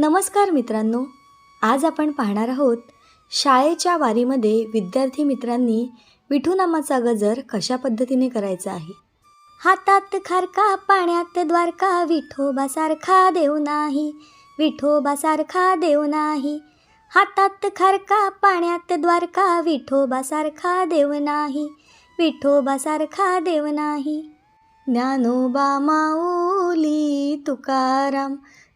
नमस्कार मित्रांनो. आज आपण पाहणार आहोत शाळेच्या वारीमध्ये विद्यार्थी मित्रांनी विठूनामाचा गजर कशा पद्धतीने करायचा आहे? हातात खारका पाण्यात द्वारका विठोबासारखा देव नाही. विठोबासारखा देव नाही. हातात खारका पाण्यात द्वारका विठोबासारखा देव नाही. विठोबासारखा देव नाही. ज्ञानोबा माऊली तुकाराम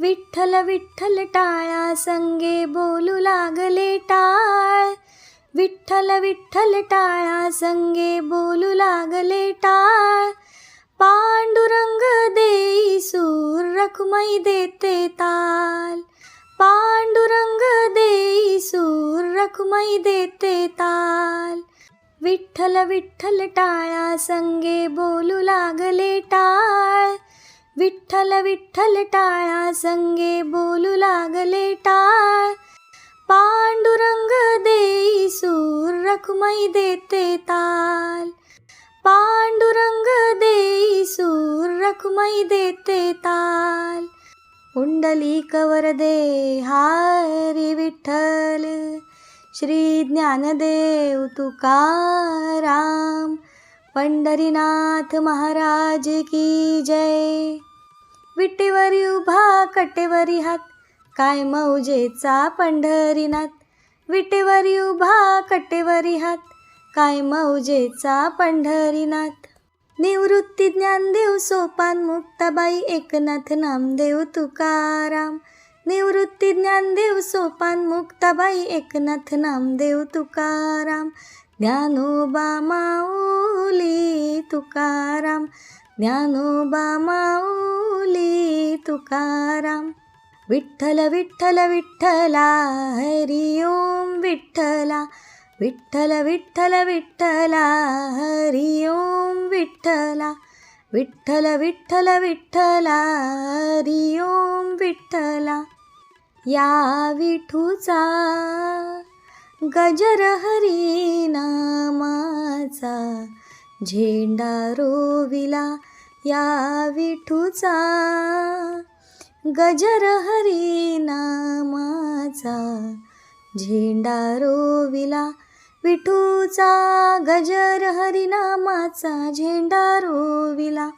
विठ्ठल विठ्ठल टाळा संगे बोलू लागले टाळ. विठ्ठल विठ्ठल टाळा संगे बोलू लागले टाळ. पांडुरंग देई सूर रखुमाई देते ताल. पांडुरंग देई सूर रखुमाई देते ताल. विठ्ठल विठ्ठल टाळा संगे बोलू लागले टाळ. विठ्ठल विठ्ठल टाळा संगे बोलू लागले टाळ. पांडुरंग देई सूर रखुमई देते ताल. पांडुरंग देई सूर रखुमई देते ताल. कुंडली कवर दे हारी विठ्ठल. श्री ज्ञानदेव तुकाराम. पंढरीनाथ महाराज की जय. विटेवरी उभा कटेवरी हात. काय मौजेचा पंढरीनाथ. विटेवरी उभा कटेवरी हात. काय मौजेचा पंढरीनाथ. निवृत्ती ज्ञानदेव सोपान मुक्ताबाई एकनाथ नामदेव तुकाराम. निवृत्ती ज्ञानदेव सोपान मुक्ताबाई एकनाथ नामदेव तुकाराम. ज्ञानोबा माऊली तुकाराम. ज्ञानोबा माऊली तुकाराम विठ्ठल विठ्ठल विठ्ठला हरि ओम विठ्ठला विठ्ठल विठ्ठल विठ्ठला हरि ओम विठ्ठला विठ्ठल विठ्ठल विठ्ठला हरि ओम विठ्ठला. या विठूचा गजर हरी नामाचा झेंडा रोविला या विठूचा गजर हरी नामाचा झेंडा रोविला विठूचा गजर हरिनामाचा. झेंडा रोविला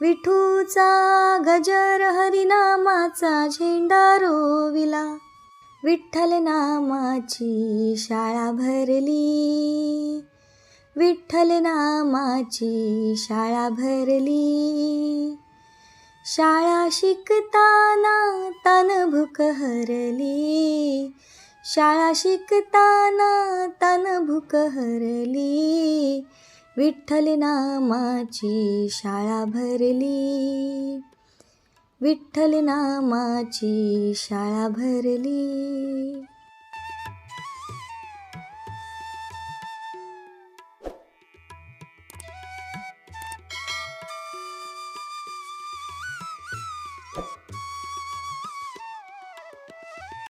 विठूचा गजर हरिनामाचा. झेंडा रोविला विठ्ठल नामाची शाळा भरली. विठ्ठल नामाची शाळा भरली. शाळा शिकताना तन भूक हरली. शाळा शिकताना तन भूक हरली. विठ्ठल नामाची शाळा भरली. विठ्ठल नामाची शाळा भरली.